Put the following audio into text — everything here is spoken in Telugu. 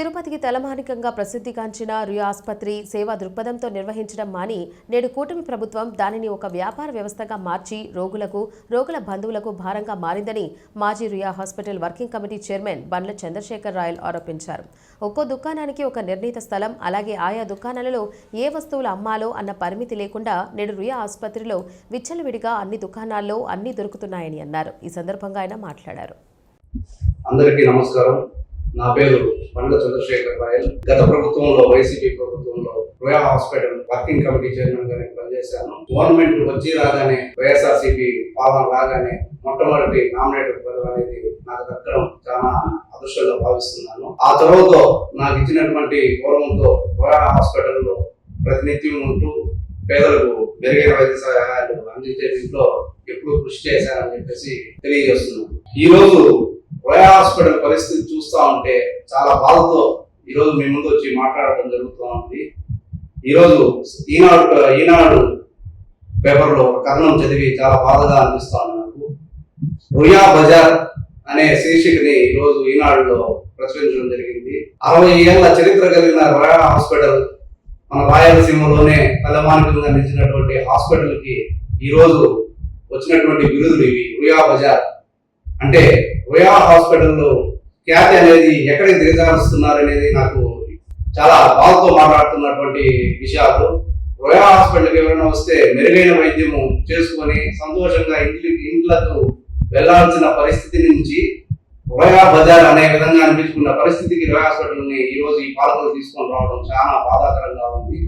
తిరుపతికి తలమానికంగా ప్రసిద్ధిగాంచిన రుయా ఆసుపత్రి సేవా దృక్పథంతో నిర్వహించడం మాని నేడు కూటమి ప్రభుత్వం దానిని ఒక వ్యాపార వ్యవస్థగా మార్చి రోగులకు రోగుల బంధువులకు భారంగా మారిందని మాజీ Riya hospital working committee chairman Bandla Chandrasekhar Rayal ఆరోపించారు. ఒక్కో దుకాణానికి ఒక నిర్ణీత స్థలం అలాగే ఆయా దుకాణాలలో ఏ వస్తువులు అమ్మాలో అన్న పరిమితి లేకుండా నేడు రుయా ఆసుపత్రిలో విచ్చలవిడిగా అన్ని దుకాణాల్లో అన్ని దొరుకుతున్నాయని అన్నారు. ఈ సందర్భంగా ఆయన మాట్లాడారు. అందరికీ నమస్కారం. నా పేరు బండ్ల చంద్రశేఖర్ రాయల్. గత ప్రభుత్వంలో వైసీపీ ప్రభుత్వంలో రోయా హాస్పిటల్ వర్కింగ్ కమిటీ చైర్మన్గా నేను పనిచేశాను. గవర్నమెంట్ వచ్చి రాగానే వైఎస్ఆర్సీపీ పాలన రాగానే మొట్టమొదటి నామినేటెడ్ పదవి అనేది నాకు దక్కడం చాలా అదృష్టంగా భావిస్తున్నాను. ఆ తర్వాత నాకు ఇచ్చినటువంటి గౌరవంతో రోయా హాస్పిటల్లో ప్రతినిత్యం ఉంటూ పేదలకు మెరుగైన వైద్య సహాయాలు అందించే దీంట్లో ఎప్పుడు కృషి చేశానని చెప్పేసి తెలియజేస్తున్నాను. ఈ రోజు రోయా హాస్పిటల్ పరిస్థితి చూస్తా ఉంటే చాలా బాధతో ఈరోజు మీ ముందు వచ్చి మాట్లాడటం జరుగుతూ ఉంది. ఈరోజు ఈనాడు ఈనాడు పేపర్లో ఒక కథనం చదివి చాలా బాధగా అనిపిస్తా నాకు. రుయా బజార్ అనే శీర్షికని ఈరోజు ఈనాడులో ప్రచురించడం జరిగింది. అరవై ఏళ్ళ చరిత్ర కలిగిన రోయా హాస్పిటల్ మన రాయలసీమలోనే తలమానికంగా నిలిచినటువంటి హాస్పిటల్కి ఈరోజు వచ్చినటువంటి బిరుదులు ఇవి. రుయా బజార్ అంటే రుయా హాస్పిటల్లో ఖ్యాతి అనేది ఎక్కడికి దిగజారుస్తున్నారు అనేది నాకు చాలా బాధతో మాట్లాడుతున్నటువంటి విషయాలు. రోయా హాస్పిటల్కి ఎవరైనా వస్తే మెరుగైన వైద్యము చేసుకొని సంతోషంగా ఇంటి ఇంట్లకు వెళ్ళాల్సిన పరిస్థితి నుంచి రోయా బజార్ అనే విధంగా అనిపించుకున్న పరిస్థితికి రోయా హాస్పిటల్ని ఈరోజు ఈ పాలకులు తీసుకొని రావడం చాలా బాధాకరంగా ఉంది.